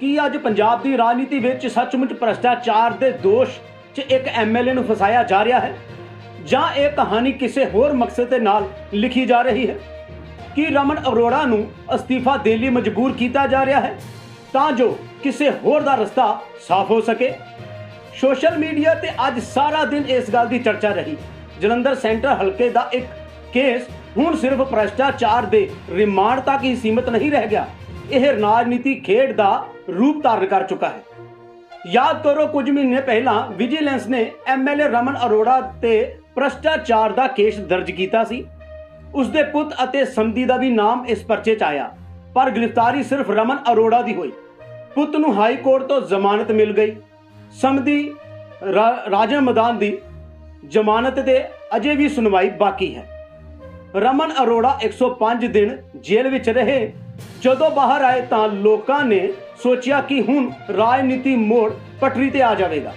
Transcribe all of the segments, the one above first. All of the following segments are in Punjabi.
ਕੀ ਅੱਜ ਪੰਜਾਬ ਦੀ ਰਾਜਨੀਤੀ ਵਿੱਚ ਸੱਚਮੁੱਚ ਭ੍ਰਸ਼ਟਾਚਾਰ ਦੇ ਦੋਸ਼ 'ਚ ਇੱਕ ਐਮਐਲਏ ਨੂੰ ਫਸਾਇਆ ਜਾ ਰਿਹਾ ਹੈ? ਜਾਂ ਇਹ ਕਹਾਣੀ ਕਿਸੇ ਹੋਰ ਮਕਸਦ ਦੇ ਨਾਲ ਲਿਖੀ ਜਾ ਰਹੀ ਹੈ? ਕੀ ਰਮਨ ਅਰੋੜਾ ਨੂੰ ਅਸਤੀਫਾ ਦੇਣ ਲਈ ਮਜਬੂਰ ਕੀਤਾ ਜਾ ਰਿਹਾ ਹੈ? ਤਾਂ ਜੋ ਕਿਸੇ ਹੋਰ ਦਾ ਰਸਤਾ ਸਾਫ਼ ਹੋ ਸਕੇ। ਸੋਸ਼ਲ ਮੀਡੀਆ ਤੇ ਅੱਜ ਸਾਰਾ ਦਿਨ ਇਸ ਗੱਲ ਦੀ ਚਰਚਾ ਰਹੀ। ਜਲੰਧਰ ਸੈਂਟਰ ਹਲਕੇ ਦਾ ਇੱਕ ਕੇਸ ਹੁਣ ਸਿਰਫ ਭ੍ਰਸ਼ਟਾਚਾਰ ਦੇ ਰਿਮਾਂਡ ਤੱਕ ਹੀ ਸੀਮਿਤ ਨਹੀਂ ਰਹਿ ਗਿਆ। ਇਹ ਰਾਜਨੀਤੀ ਖੇਡ ਦਾ ਰੂਪ ਧਾਰਨ ਕਰ ਚੁੱਕਾ ਹੈ। ਯਾਦ ਕਰੋ ਕੁਝ ਮਹੀਨੇ ਪਹਿਲਾਂ ਵਿਜੀਲੈਂਸ ਨੇ ਐਮਐਲਏ ਰਮਨ ਅਰੋੜਾ ਤੇ ਭ੍ਰਸ਼ਟਾਚਾਰ ਦਾ ਕੇਸ ਦਰਜ ਕੀਤਾ ਸੀ। ਉਸ ਦੇ ਪੁੱਤ ਅਤੇ ਸੰਧੀ ਦਾ ਵੀ ਨਾਮ ਇਸ ਪਰਚੇ 'ਚ ਆਇਆ, ਪਰ ਗ੍ਰਿਫਤਾਰੀ ਸਿਰਫ ਰਮਨ ਅਰੋੜਾ ਦੀ ਹੋਈ। ਪੁੱਤ ਨੂੰ ਹਾਈ ਕੋਰਟ ਤੋਂ ਜ਼ਮਾਨਤ ਮਿਲ ਗਈ। ਸੰਧੀ ਰਾਜਾ ਰਾਜਨ ਮਦਾਨ ਦੀ ਜ਼ਮਾਨਤ ਤੇ ਅਜੇ ਵੀ ਸੁਣਵਾਈ ਬਾਕੀ ਹੈ। ਰਮਨ ਅਰੋੜਾ 105 ਦਿਨ ਜੇਲ੍ਹ ਵਿੱਚ ਰਹੇ ਜਦੋਂ ਬਾਹਰ ਆਏ ਤਾਂ ਲੋਕਾਂ ਨੇ ਸੋਚਿਆ ਕਿ ਹੁਣ ਰਾਜਨੀਤੀ ਮੋੜ ਪਟਰੀ ਤੇ ਆ ਜਾਵੇਗਾ।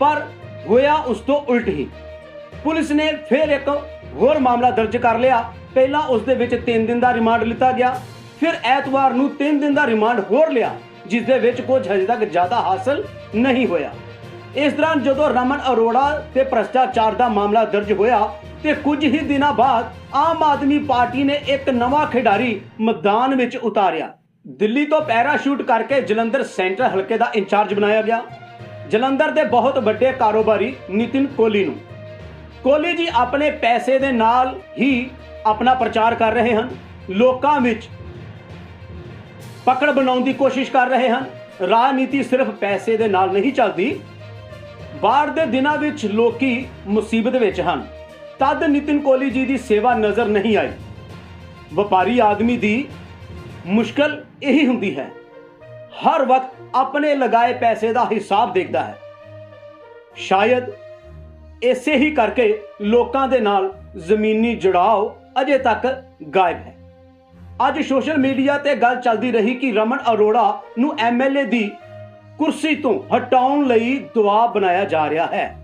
ਪਰ ਹੋਇਆ ਉਸ ਤੋਂ ਉਲਟ ਹੀ। ਪੁਲਿਸ ਨੇ ਫਿਰ ਇੱਕ ਹੋਰ ਮਾਮਲਾ ਦਰਜ ਕਰ ਲਿਆ। ਪਹਿਲਾਂ ਉਸ ਦੇ ਵਿੱਚ 3 ਦਿਨ ਦਾ ਰਿਮਾਂਡ ਲਿੱਤਾ ਗਿਆ। ਫਿਰ ਐਤਵਾਰ ਨੂੰ 3 ਦਿਨ ਦਾ ਰਿਮਾਂਡ ਹੋਰ ਲਿਆ, ਜਿਸ ਦੇ ਵਿੱਚ ਕੁਝ ਹਜੇ ਤੱਕ ਜ਼ਿਆਦਾ ਹਾਸਲ ਨਹੀਂ ਹੋਇਆ। ਇਸ ਦੌਰਾਨ ਜਦੋਂ ਰਮਨ ਅਰੋੜਾ ਤੇ ਭ੍ਰਸ਼ਟਾਚਾਰ ਦਾ ਮਾਮਲਾ ਦਰਜ ਹੋਇਆ ਤੇ ਕੁਝ ਹੀ ਦਿਨਾਂ ਬਾਅਦ ਆਮ ਆਦਮੀ ਪਾਰਟੀ ਨੇ ਇੱਕ ਨਵਾਂ ਖਿਡਾਰੀ ਮੈਦਾਨ ਵਿੱਚ ਉਤਾਰਿਆ। ਦਿੱਲੀ ਤੋਂ ਪੈਰਾਸ਼ੂਟ ਕਰਕੇ ਜਲੰਧਰ ਸੈਂਟਰ ਹਲਕੇ ਦਾ ਇੰਚਾਰਜ ਬਣਾਇਆ ਗਿਆ। ਜਲੰਧਰ ਦੇ ਬਹੁਤ ਵੱਡੇ ਕਾਰੋਬਾਰੀ ਨਿਤਿਨ ਕੋਹਲੀ ਨੂੰ। ਕੋਹਲੀ ਜੀ ਆਪਣੇ ਪੈਸੇ ਦੇ ਨਾਲ ਹੀ ਆਪਣਾ ਪ੍ਰਚਾਰ ਕਰ ਰਹੇ ਹਨ। ਲੋਕਾਂ ਵਿੱਚ ਪਕੜ ਬਣਾਉਣ ਦੀ ਕੋਸ਼ਿਸ਼ ਕਰ ਰਹੇ ਹਨ। ਰਾਜਨੀਤੀ ਸਿਰਫ ਪੈਸੇ ਦੇ ਨਾਲ ਨਹੀਂ ਚੱਲਦੀ। ਬਾਹਰ ਦੇ ਦਿਨਾਂ ਵਿੱਚ ਲੋਕੀ ਮੁਸੀਬਤ ਵਿੱਚ ਹਨ। ਤਦ ਨਿਤਿਨ ਕੋਹਲੀ ਜੀ ਦੀ ਸੇਵਾ ਨਜ਼ਰ ਨਹੀਂ ਆਈ। ਵਪਾਰੀ ਆਦਮੀ ਦੀ ਮੁਸ਼ਕਲ ਇਹੀ ਹੁੰਦੀ ਹੈ। ਹਰ ਵਕਤ ਆਪਣੇ ਲਗਾਏ ਪੈਸੇ ਦਾ ਹਿਸਾਬ ਦੇਖਦਾ ਹੈ। ਸ਼ਾਇਦ ਇਸੇ ਹੀ ਕਰਕੇ ਲੋਕਾਂ ਦੇ ਨਾਲ ਜ਼ਮੀਨੀ ਜੁੜਾਵ ਅਜੇ ਤੱਕ ਗਾਇਬ ਹੈ। ਅੱਜ ਸੋਸ਼ਲ ਮੀਡੀਆ ਤੇ ਗੱਲ ਚੱਲਦੀ ਰਹੀ ਕਿ ਰਮਨ ਅਰੋੜਾ ਨੂੰ ਐਮਐਲਏ ਦੀ ਕੁਰਸੀ ਤੋਂ ਹਟਾਉਣ ਲਈ ਦਬਾਅ ਬਣਾਇਆ ਜਾ ਰਿਹਾ ਹੈ।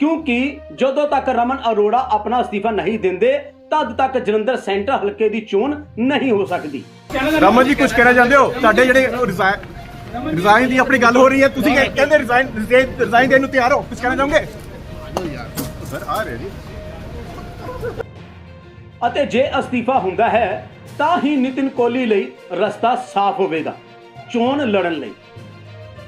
ਕਿਉਂਕਿ ਜਦੋਂ ਤੱਕ ਰਮਨ ਅਰੋੜਾ ਆਪਣਾ ਅਸਤੀਫਾ ਨਹੀਂ ਦਿੰਦੇ ਤਦ ਤੱਕ ਜਲੰਧਰ ਸੈਂਟਰ ਹਲਕੇ ਦੀ ਚੋਣ ਨਹੀਂ ਹੋ ਸਕਦੀ। ਰਮਨ ਜੀ ਕੁਝ ਕਹਿਣਾ ਚਾਹੁੰਦੇ ਹੋ? ਤੁਹਾਡੇ ਜਿਹੜੇ ਰਿਜ਼ਾਈਨ ਰਿਜ਼ਾਈਨ ਦੀ ਆਪਣੀ ਗੱਲ ਹੋ ਰਹੀ ਹੈ ਤੁਸੀਂ ਕਹਿ- ਕਹਿੰਦੇ ਰਿਜ਼ਾਈਨ ਰਿਜ਼ਾਈਨ ਦੇਣ ਨੂੰ ਤਿਆਰ ਹੋ। ਕੁਝ ਕਹਿਣਾ ਚਾਹੋਗੇ? ਸਰ ਆ ਰਹੇ ਜੀ ਅਤੇ ਜੇ ਅਸਤੀਫਾ ਹੁੰਦਾ ਹੈ ਤਾਂ ਹੀ ਨਿਤਿਨ ਕੋਹਲੀ ਲਈ ਰਸਤਾ ਸਾਫ਼ ਹੋਵੇਗਾ ਚੋਣ ਲੜਨ ਲਈ।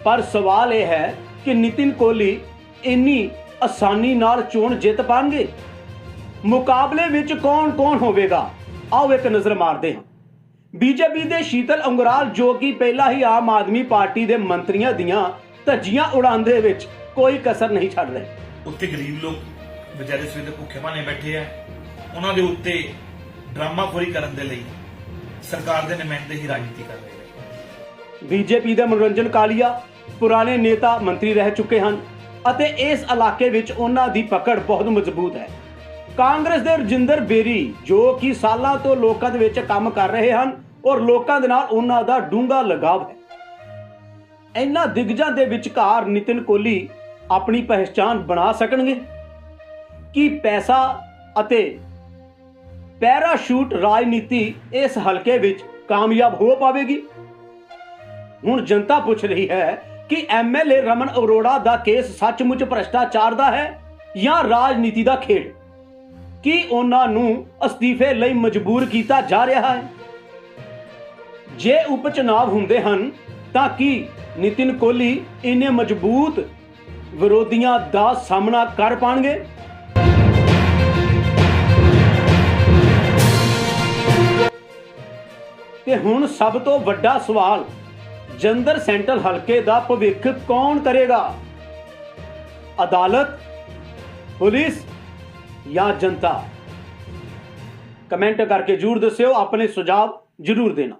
ਪਰ ਸਵਾਲ ਇਹ ਹੈ ਕਿ ਨਿਤਿਨ ਕੋਹਲੀ ਇੰਨੀ ਆਸਾਨੀ ਨਾਲ ਚੋਣ ਜਿੱਤ ਪਾਣਗੇ। ਮੁਕਾਬਲੇ ਵਿੱਚ ਕੌਣ-ਕੌਣ ਹੋਵੇਗਾ? ਆਓ ਇੱਕ ਨਜ਼ਰ ਮਾਰਦੇ ਹਾਂ। ਬੀਜੇਪੀ ਦੇ ਸ਼ੀਤਲ ਅੰਗਰਾਲ ਜੋ ਕਿ ਪਹਿਲਾਂ ਹੀ ਆਮ ਆਦਮੀ ਪਾਰਟੀ ਦੇ ਮੰਤਰੀਆਂ ਦੀਆਂ ਧੱਜੀਆਂ ਉਡਾਉਂਦੇ ਵਿੱਚ ਕੋਈ ਕਸਰ ਨਹੀਂ ਛੱਡ ਰਹੇ। ਉੱਤੇ ਗਰੀਬ ਲੋਕ ਵਿਚਾਰੇ ਸਵੇਰ ਦੇ ਭੁੱਖੇ ਭਾਣੇ ਬੈਠੇ ਆ। ਉਹਨਾਂ ਦੇ ਉੱਤੇ ਡਰਾਮਾਖੋਰੀ ਕਰਨ ਦੇ ਲਈ ਸਰਕਾਰ ਦੇ ਨੁਮਾਇੰਦੇ ਹੀ ਰਾਜਨੀਤੀ ਕਰ ਰਹੇ ਨੇ। ਬੀਜੇਪੀ ਦੇ ਮਨੋਰੰਜਨ ਕਾਲੀਆ ਪੁਰਾਣੇ ਨੇਤਾ ਮੰਤਰੀ ਰਹਿ ਚੁੱਕੇ ਹਨ। ਅਤੇ ਇਸ ਇਲਾਕੇ ਵਿੱਚ ਉਹਨਾਂ ਦੀ ਪਕੜ ਬਹੁਤ ਮਜ਼ਬੂਤ ਹੈ। ਕਾਂਗਰਸ ਦੇ ਰਜਿੰਦਰ ਬੇਰੀ, ਜੋ ਕਿ ਸਾਲਾਂ ਤੋਂ ਲੋਕਾਂ ਦੇ ਵਿੱਚ ਕੰਮ ਕਰ ਰਹੇ ਹਨ ਔਰ ਲੋਕਾਂ ਦੇ ਨਾਲ ਉਹਨਾਂ ਦਾ ਡੂੰਘਾ ਲਗਾਵ ਹੈ। ਇਹਨਾਂ ਦਿਗਜਾਂ ਦੇ ਵਿਚਕਾਰ ਨਿਤਿਨ ਕੋਹਲੀ ਆਪਣੀ ਪਹਿਚਾਨ ਬਣਾ ਸਕਣਗੇ? ਕੀ ਪੈਸਾ ਅਤੇ ਪੈਰਾਸ਼ੂਟ ਰਾਜਨੀਤੀ ਇਸ ਹਲਕੇ ਵਿੱਚ ਕਾਮਯਾਬ ਹੋ ਪਾਵੇਗੀ? ਹੁਣ ਜਨਤਾ ਪੁੱਛ ਰਹੀ ਹੈ ਕਿ ਐਮਐਲਏ ਰਮਨ ਅਰੋੜਾ ਦਾ ਕੇਸ ਸੱਚਮੁੱਚ ਭ੍ਰਸ਼ਟਾਚਾਰ ਦਾ ਹੈ ਜਾਂ ਰਾਜਨੀਤੀ ਦਾ ਖੇਡ? ਕੀ ਉਹਨਾਂ ਨੂੰ ਅਸਤੀਫੇ ਲਈ ਮਜਬੂਰ ਕੀਤਾ ਜਾ ਰਿਹਾ ਹੈ? ਜੇ ਉਪ ਹੁੰਦੇ ਹਨ, ਤਾਂ ਕੀ ਨਿਤਿਨ ਕੋਹਲੀ ਇਨੇ ਮਜ਼ਬੂਤ ਵਿਰੋਧੀਆਂ ਦਾ ਸਾਹਮਣਾ ਕਰ ਪਾਣਗੇ? ਤੇ ਹੁਣ ਸਭ ਤੋਂ ਵੱਡਾ ਸਵਾਲ ਜੰਦਰ ਸੈਂਟਰਲ ਹਲਕੇ ਦਾ ਭਵਿੱਖ ਕੌਣ ਕਰੇਗਾ? ਅਦਾਲਤ, ਪੁਲਿਸ ਜਾਂ ਜਨਤਾ? ਕਮੈਂਟ ਕਰਕੇ ਜਰੂਰ ਦੱਸਿਓ, ਆਪਣੇ ਸੁਝਾਅ ਜਰੂਰ ਦੇਣਾ।